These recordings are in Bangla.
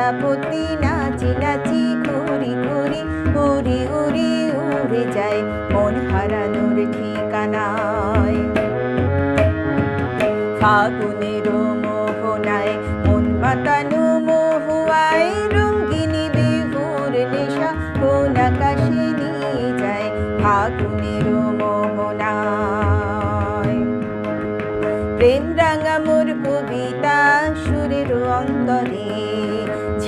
প্রজাপতি নাচি নাচি ঘুরি ঘুরি, উড়ি উড়ি উড়ে যায় মন হারানোর ঠিকানায়। ফাগুনের মোহনায় মন মাতানো মহুয়ায় রঙ্গিনী বিহুর নেশা কোন আকাশে নিয়ে যায় ফাগুনের মোহনায়। প্রেম রাঙা মোর কবিতা সুরের অন্তরে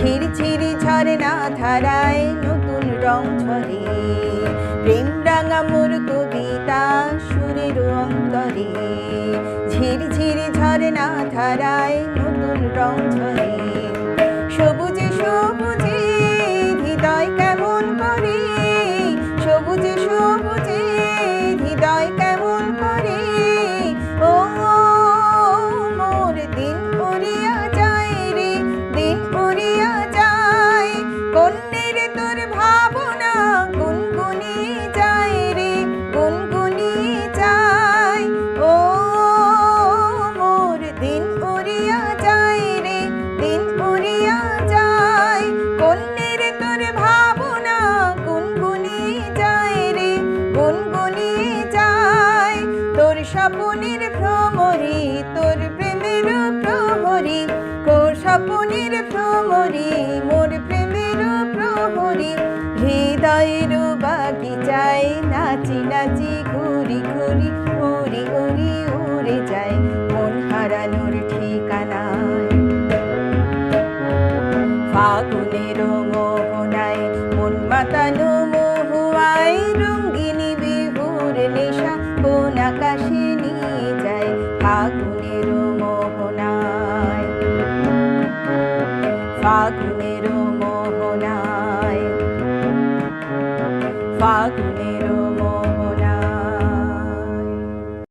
ঝিরঝিরি ঝরনা ধারায় নতুন রং ছড়ে প্রেম রাঙা মোর কবিতা সুরের অন্তরে। ঝিরঝিরি ঝরনা ধারায় নতুন রং ঝরে। ভ্রমরি তোর প্রেমের প্রহরী কো স্বপনের ভ্রমরি মোর প্রেমের প্রহরী হৃদয়ের বাগিচায় নাচি নাচি ফাগুনের মোহনায় ফাগুনের